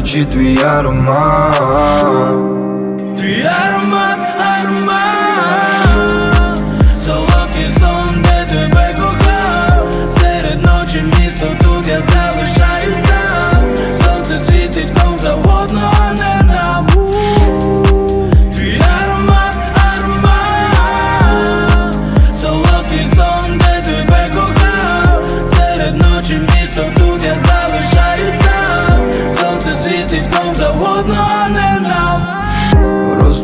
Вдихаючи твій аромат Твій аромат,